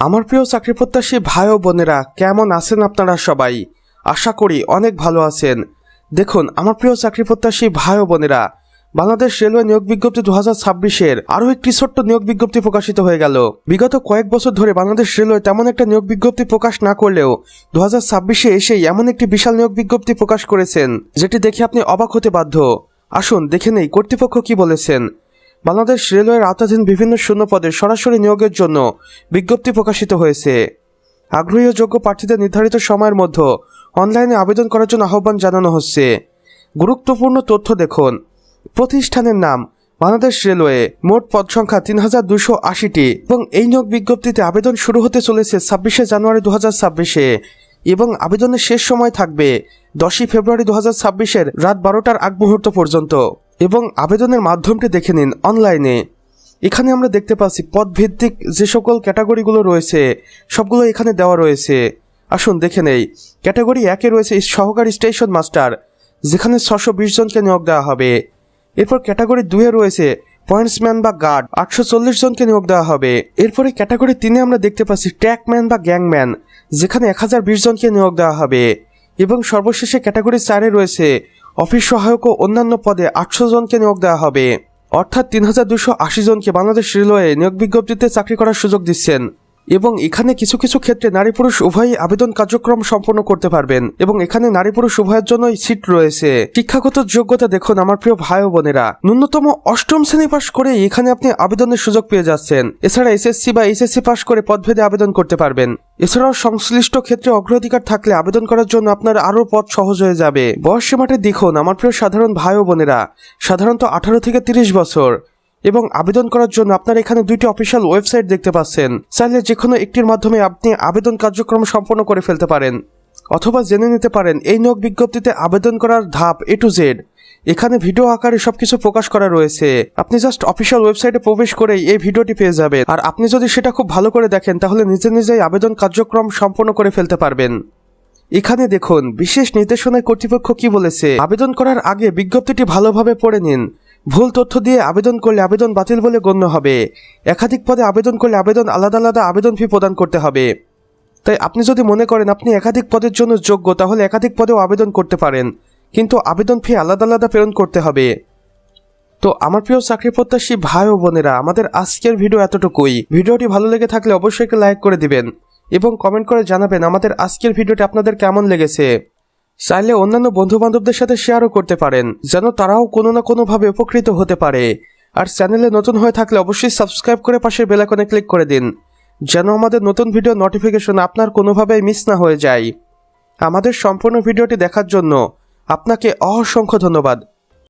আমার প্রিয় চাকরি প্রত্যাশী ভাই ও বোনেরা, কেমন আছেন আপনারা সবাই? আশা করি অনেক ভালো আছেন। দেখুন, আমার প্রিয় চাকরি প্রত্যাশী ভাই ও বোনেরা, বাংলাদেশ রেলওয়ে নিয়োগ বিজ্ঞপ্তি দু হাজার ছাব্বিশের আরও একটি ছোট্ট নিয়োগ বিজ্ঞপ্তি প্রকাশিত হয়ে গেল। বিগত কয়েক বছর ধরে বাংলাদেশ রেলওয়ে তেমন একটা নিয়োগ বিজ্ঞপ্তি প্রকাশ না করলেও দু হাজার ছাব্বিশে এসেই এমন একটি বিশাল নিয়োগ বিজ্ঞপ্তি প্রকাশ করেছেন, যেটি দেখে আপনি অবাক হতে বাধ্য। আসুন, দেখে নেই, কর্তৃপক্ষ কি বলেছেন? বাংলাদেশ রেলওয়ের আওতাধীন বিভিন্ন শূন্য পদে সরাসরি নিয়োগের জন্য বিজ্ঞপ্তি প্রকাশিত হয়েছে। আগ্রহী যোগ্য প্রার্থীদের নির্ধারিত সময়ের মধ্যে অনলাইনে আবেদন করার জন্য আহ্বান জানানো হচ্ছে। গুরুত্বপূর্ণ তথ্য দেখুন। প্রতিষ্ঠানের নাম, বাংলাদেশ রেলওয়ে, মোট পদ সংখ্যা তিন হাজার দুশো আশিটি এবং এই নিয়োগ বিজ্ঞপ্তিতে আবেদন শুরু হতে চলেছে ছাব্বিশে জানুয়ারি দু হাজার ছাব্বিশে এবং আবেদনের শেষ সময় থাকবে দশই ফেব্রুয়ারি দু হাজার ছাব্বিশের রাত বারোটার আগ মুহূর্ত পর্যন্ত। এবং আবেদনের মাধ্যমটি দেখে নিন অনলাইনে। এখানে আমরা দেখতে পাচ্ছি পদভিত্তিক যে সকল ক্যাটাগরিগুলো রয়েছে, সবগুলো এখানে দেওয়া রয়েছে। আসুন দেখে নেই। ক্যাটাগরি একে রয়েছে সহকারী স্টেশন মাস্টার, যেখানে ছশো বিশ জনকে নিয়োগ দেওয়া হবে। এরপর ক্যাটাগরি দুয়ে রয়েছে পয়েন্টসম্যান বা গার্ড, আটশো চল্লিশ জনকে নিয়োগ দেওয়া হবে। এরপরে ক্যাটাগরি তিনে আমরা দেখতে পাচ্ছি ট্র্যাকম্যান বা গ্যাংম্যান, যেখানে এক হাজার বিশ জনকে নিয়োগ দেওয়া হবে। এবং সর্বশেষে ক্যাটাগরি চারে রয়েছে অফিস সহায়ক ও অন্যান্য পদে আটশো জনকে নিয়োগ দেওয়া হবে। অর্থাৎ তিন হাজার দুশো আশি জনকে বাংলাদেশ রেলওয়ে নিয়োগ বিজ্ঞপ্তিতে চাকরি করার সুযোগ দিচ্ছেন। এবং এখানে কিছু কিছু ক্ষেত্রে নারী পুরুষ উভয়ই আবেদন কার্যক্রম সম্পন্ন করতে পারবেন এবং এখানে নারী পুরুষ উভয়ের জন্যই সিট রয়েছে। শিক্ষাগত যোগ্যতা দেখুন আমার প্রিয় ভাই ও বোনেরা। ন্যূনতম অষ্টম শ্রেণি পাশ করে এখানে আপনি আবেদনের সুযোগ পেয়ে যাচ্ছেন। এছাড়া এসএসসি বা এইচএসসি পাশ করে পদভেদে আবেদন করতে পারবেন। এছাড়াও সংশ্লিষ্ট ক্ষেত্রে অগ্রাধিকার থাকলে আবেদন করার জন্য আপনার আরও পথ সহজ হয়ে যাবে। বয়স সীমাটি দেখুন আমার প্রিয় সাধারণ ভাই ও বোনেরা। সাধারণত আঠারো থেকে তিরিশ বছর। এবং আবেদন করার জন্য আপনার এখানে দুইটি অফিসিয়াল ওয়েবসাইট দেখতে পাচ্ছেন। চাইলে যে কোনো একটির মাধ্যমে আপনি আবেদন কার্যক্রম সম্পন্ন করে ফেলতে পারেন, অথবা জেনে নিতে পারেন এই নিয়োগ বিজ্ঞপ্তিতে আবেদন করার ধাপ এ টু জেড এখানে ভিডিও আকারে সবকিছু প্রকাশ করা রয়েছে। আপনি জাস্ট অফিসিয়াল ওয়েবসাইটে প্রবেশ করেই এই ভিডিওটি পেয়ে যাবেন। আর আপনি যদি সেটা খুব ভালো করে দেখেন, তাহলে নিজে নিজেই আবেদন কার্যক্রম সম্পন্ন করে ফেলতে পারবেন। এখানে দেখুন, বিশেষ নির্দেশনায় কর্তৃপক্ষ কি বলেছে? আবেদন করার আগে বিজ্ঞপ্তিটি ভালোভাবে পড়ে নিন। ভুল তথ্য দিয়ে আবেদন করলে আবেদন বাতিল বলে গণ্য হবে। একাধিক পদে আবেদন করলে আবেদন আলাদা আলাদা আবেদন ফি প্রদান করতে হবে। তাই আপনি যদি মনে করেন আপনি একাধিক পদের জন্য যোগ্য, তাহলে একাধিক পদেও আবেদন করতে পারেন। কিন্তু আবেদন ফি আলাদা আলাদা প্রেরণ করতে হবে। তো আমার প্রিয় চাকরি প্রত্যাশী ভাই ও বোনেরা, আমাদের আজকের ভিডিও এতটুকুই। ভিডিওটি ভালো লেগে থাকলে অবশ্যই একটা লাইক করে দিবেন এবং কমেন্ট করে জানাবেন আমাদের আজকের ভিডিওটি আপনাদের কেমন লেগেছে। চাইলে অন্যান্য বন্ধু বান্ধবদের সাথে শেয়ারও করতে পারেন, যেন তারাও কোনো না কোনোভাবে উপকৃত হতে পারে। আর চ্যানেলে নতুন হয়ে থাকলে অবশ্যই সাবস্ক্রাইব করে পাশের বেলাকনে ক্লিক করে দিন, যেন আমাদের নতুন ভিডিও নোটিফিকেশন আপনার কোনোভাবেই মিস না হয়ে যায়। আমাদের সম্পূর্ণ ভিডিওটি দেখার জন্য আপনাকে অসংখ্য ধন্যবাদ।